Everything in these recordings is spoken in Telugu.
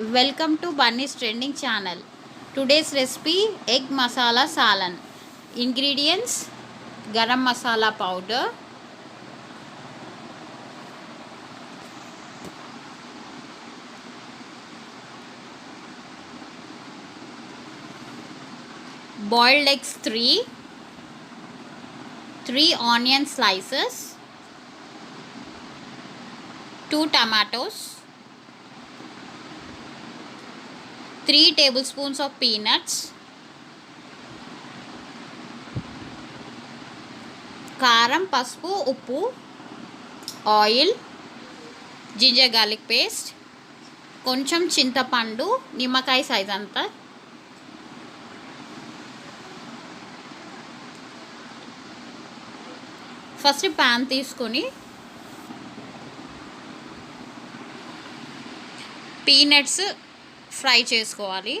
Welcome to Bunny's Trending channel. Today's recipe egg masala salan. Ingredients garam masala powder, boiled eggs 3, 3 onion slices, 2 tomatoes, three tablespoons of peanuts కారం పసుపు ఉప్పు ఆయిల్ జింజర్ గార్లిక్ పేస్ట్ కొంచెం చింతపండు నిమ్మకాయ సైజ్ అంతా ఫస్ట్ ప్యాన్ తీసుకొని పీనట్స్ ఫ్రై చేసుకోవాలి.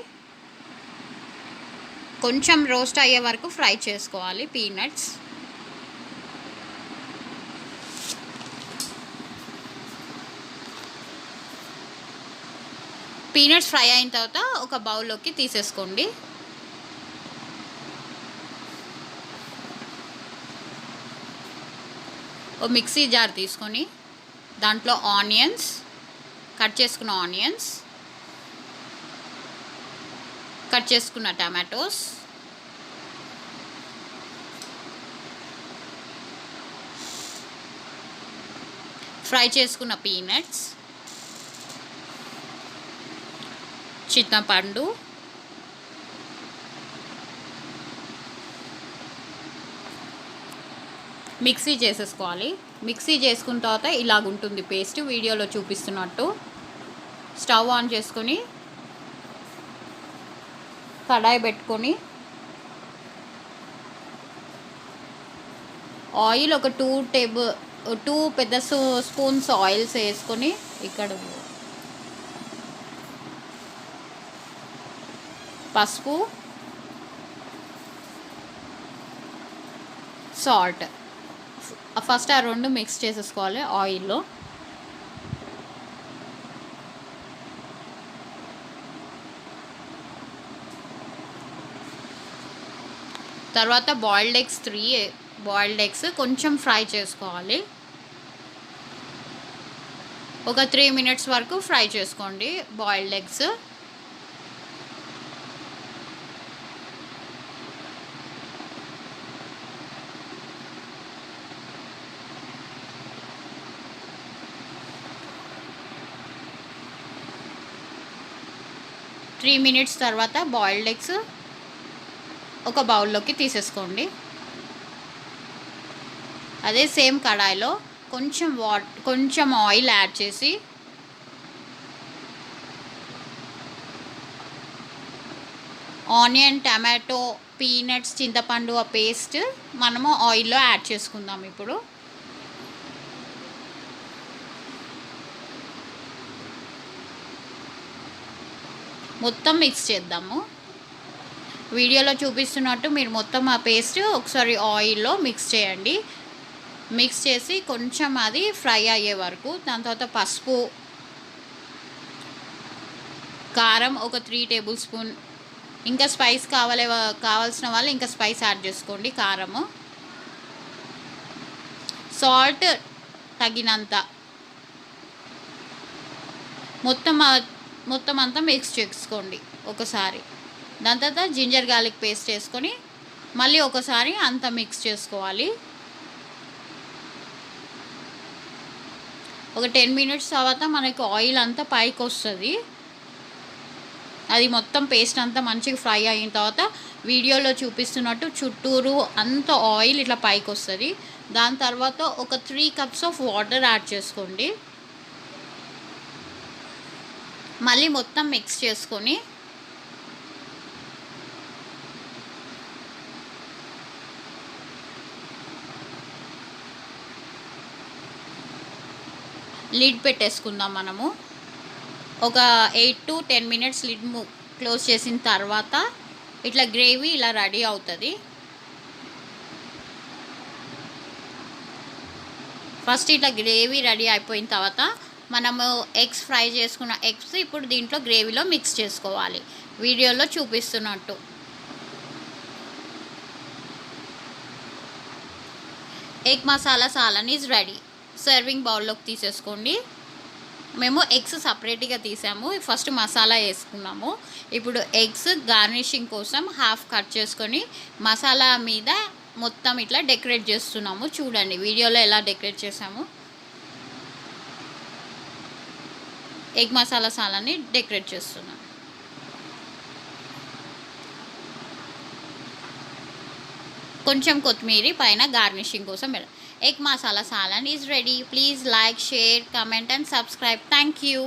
కొంచెం రోస్ట్ అయ్యే వరకు ఫ్రై చేసుకోవాలి పీనట్స్. పీనట్స్ ఫ్రై అయిన తర్వాత ఒక బౌల్లోకి తీసేసుకోండి. ఓ మిక్సీ జార్ తీసుకొని దాంట్లో ఆనియన్స్ కట్ చేసుకున్న ఆనియన్స్ కట్ చేసుకున్న టమాటోస్. ఫ్రై చేసుకున్న పీనట్స్. చింతపండు. మిక్సీ చేసేసుకోవాలి. మిక్సీ చేసుకున్న తర్వాత ఇలాగుంటుంది పేస్ట్. వీడియోలో చూపిస్తున్నట్టు. స్టవ్ ఆన్ చేసుకొని కడాయి పెట్టుకొని ఆయిల్ ఒక టూ టేబుల్ టూ పెద్ద స్పూన్స్ ఆయిల్స్ వేసుకొని ఇక్కడ పసుపు సాల్ట్. ఫస్ట్ ఆ రెండు మిక్స్ చేసేసుకోవాలి ఆయిల్లో. తర్వాత boiled eggs three boiled eggs కొంచెం ఫ్రై చేసుకోవాలి. ఒక త్రీ మినిట్స్ వరకు ఫ్రై చేసుకోండి బాయిల్డ్ ఎగ్స్ త్రీ మినిట్స్ తర్వాత బాయిల్డ్ ఎగ్స్ ఒక బౌల్లోకి తీసేసుకోండి. అదే సేమ్ కడాయిలో కొంచెం వాట్ కొంచెం ఆయిల్ యాడ్ చేసి ఆనియన్ టమాటో పీనట్స్ చింతపండు ఆ పేస్ట్ మనము ఆయిల్లో యాడ్ చేసుకుందాం ఇప్పుడు. మొత్తం మిక్స్ చేద్దాము. వీడియోలో చూపిస్తున్నట్టు మీరు మొత్తం ఆ పేస్ట్ ఒకసారి ఆయిల్లో మిక్స్ చేయండి. మిక్స్ చేసి కొంచెం అది ఫ్రై అయ్యే వరకు దాని తర్వాత పసుపు కారం ఒక త్రీ టేబుల్ స్పూన్ ఇంకా స్పైస్ కావాలే కావాల్సిన వాళ్ళు ఇంకా స్పైస్ యాడ్ చేసుకోండి కారము. సాల్ట్ తగినంత. మొత్తం మొత్తం అంతా మిక్స్ చేసుకోండి ఒకసారి. దాని తర్వాత జింజర్ గార్లిక్ పేస్ట్ వేసుకొని మళ్ళీ ఒకసారి అంతా మిక్స్ చేసుకోవాలి. ఒక టెన్ మినిట్స్ తర్వాత మనకి ఆయిల్ అంతా పైకి వస్తుంది. అది మొత్తం పేస్ట్ అంతా మంచిగా ఫ్రై అయిన తర్వాత వీడియోలో చూపిస్తున్నట్టు చుట్టూరు అంత ఆయిల్ ఇట్లా పైకి వస్తుంది. దాని తర్వాత ఒక three cups of water add చేసుకోండి. మళ్ళీ మొత్తం మిక్స్ చేసుకొని లిడ్ పెట్టేసుకుందాం మనము. ఒక eight to ten minutes lid close చేసిన తర్వాత ఇట్లా గ్రేవీ ఇలా రెడీ అవుతుంది. ఫస్ట్ ఇట్లా గ్రేవీ రెడీ అయిపోయిన తర్వాత మనము ఎగ్స్ ఫ్రై చేసుకున్న ఎగ్స్ ఇప్పుడు దీంట్లో గ్రేవీలో మిక్స్ చేసుకోవాలి. వీడియోలో చూపిస్తున్నట్టు. Egg masala salan is ready serving బౌల్లోకి తీసేసుకోండి. మేము ఎగ్స్ సపరేట్గా తీసాము. ఫస్ట్ మసాలా వేసుకున్నాము. ఇప్పుడు ఎగ్స్ గార్నిషింగ్ కోసం హాఫ్ కట్ చేసుకొని మసాలా మీద మొత్తం ఇట్లా డెకరేట్ చేస్తున్నాము. చూడండి వీడియోలో ఎలా డెకరేట్ చేసాము. ఎగ్ మసాలా సాలాన్ని డెకరేట్ చేస్తున్నాం. కొంచెం కొత్తిమీర పైన గార్నిషింగ్ కోసం పెడ egg masala salan is ready please like share comment and subscribe thank you